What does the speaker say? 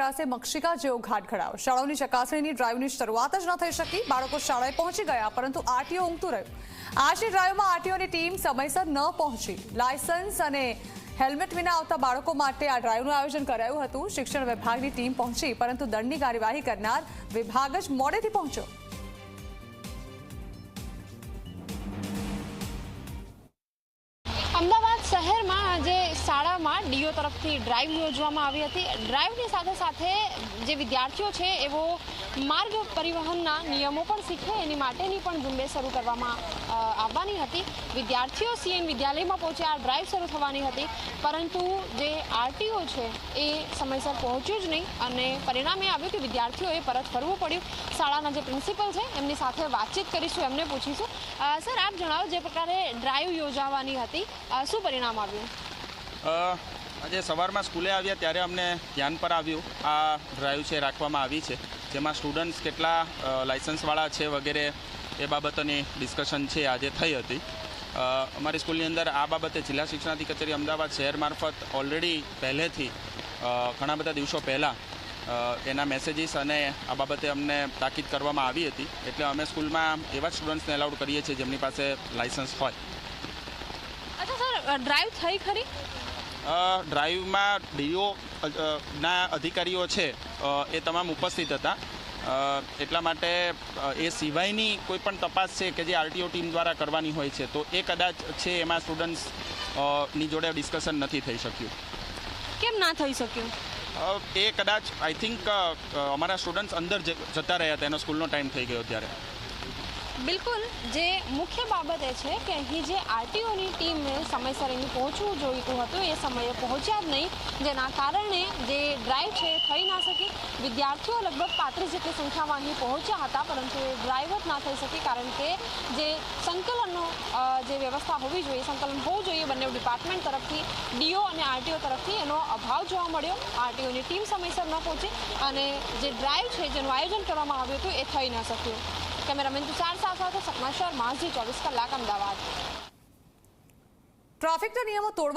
ગ્રાસે મક્ષિકા જેવો ઘાટ ઘડાયો. શાળાઓની ચકાસણીની ડ્રાઈવની શરૂઆત જ ન થઈ શકી. બાળકો શાળાએ પહોંચી ગયા, પરંતુ આરટીઓ ઊંઘતું રહ્યું. આજની ડ્રાઈવમાં આરટીઓની ટીમ સમયસર ન પહોંચી. લાયસન્સ અને હેલ્મેટ વિના આવતા બાળકો માટે આ ડ્રાઈવનું આયોજન કરાયું હતું. શિક્ષણ વિભાગની ટીમ પહોંચી, પરંતુ દંડની કાર્યવાહી કરનાર વિભાગ જ મોડેથી પહોંચ્યો. અમદાવાદ શાળામાં ડીઓ તરફથી ડ્રાઈવ યોજવામાં આવી હતી. ડ્રાઈવની સાથે સાથે જે વિદ્યાર્થીઓ છે, એવો માર્ગ પરિવહનના નિયમો પણ શીખે, એની માટેની પણ ઝુંબેશ શરૂ કરવામાં આવવાની હતી. વિદ્યાર્થીઓ સીએન વિદ્યાલયમાં પહોંચ્યા ડ્રાઈવ શરૂ થવાની હતી. પરંતુ જે આરટીઓ છે, એ સમયસર પહોંચ્યું જ નહીં અને પરિણામે આવ્યું કે વિદ્યાર્થીઓએ પરત ફરવું પડ્યું. શાળાના જે પ્રિન્સિપલ છે, એમની સાથે વાતચીત કરીશું, એમને પૂછીશું. સર, આપ જણાવો, જે પ્રકારે ડ્રાઈવ યોજાવાની હતી શું પરિણામ આવ્યું? આજે સવારમાં સ્કૂલે આવ્યા ત્યારે અમને ધ્યાન પર આવ્યું. આ ડ્રાઈવ છે, રાખવામાં આવી છે. જેમાં સ્ટુડન્ટ્સ કેટલા લાઇસન્સવાળા છે વગેરે એ બાબતોની ડિસ્કશન છે આજે થઈ હતી. અમારી સ્કૂલની અંદર આ બાબતે જિલ્લા શિક્ષણાધિ કચેરી અમદાવાદ શહેર મારફત ઓલરેડી પહેલેથી ઘણા બધા દિવસો પહેલાં એના મેસેજીસ અને આ બાબતે અમને તાકીદ કરવામાં આવી હતી. એટલે અમે સ્કૂલમાં એવા સ્ટુડન્ટ્સને એલાઉડ કરીએ છીએ જેમની પાસે લાઇસન્સ હોય. અચ્છા સર ડ્રાઈવ થઈ ખરી? ડ્રાઈવમાં ડીઓ ના અધિકારીઓ છે એ તમામ ઉપસ્થિત હતા. એટલા માટે એ સિવાયની કોઈ પણ તપાસ છે કે જે આરટીઓ ટીમ દ્વારા કરવાની હોય છે તો એ કદાચ છે એમાં સ્ટુડન્ટ્સની જોડે ડિસ્કશન નથી થઈ શક્યું. કેમ ના થઈ શક્યું? એ કદાચ આઈ થિંક અમારા સ્ટુડન્ટ્સ અંદર જ- જતા રહ્યા હતા એનો સ્કૂલનો ટાઈમ થઈ ગયો ત્યારે. બિલકુલ. જે મુખ્ય બાબત એ છે કે અહીં જે આરટીઓની ટીમને સમયસર અહીં પહોંચવું જોઈતું હતું, એ સમયે પહોંચ્યા જ નહીં. જેના કારણે જે ડ્રાઈવ છે એ થઈ ના શકી. વિદ્યાર્થીઓ લગભગ પાંત્રીસ જેટલી સંખ્યામાં અહીં પહોંચ્યા હતા, પરંતુ એ ડ્રાઈવ જ ના થઈ શકી, કારણ કે જે સંકલનનો જે વ્યવસ્થા હોવી જોઈએ સંકલન હોવું જોઈએ બંને ડિપાર્ટમેન્ટ તરફથી, ડીઓ અને આરટીઓ તરફથી એનો અભાવ જોવા મળ્યો. આરટીઓની ટીમ સમયસર ન પહોંચી અને જે ડ્રાઈવ છે, જેનું આયોજન કરવામાં આવ્યું હતું, એ થઈ ન શક્યું. કેમેરામેન તુષાર શાહ સાથે સપના શર્મા જી ચોવીસ કલાક અમદાવાદ. ટ્રાફિકના નિયમો તોડવા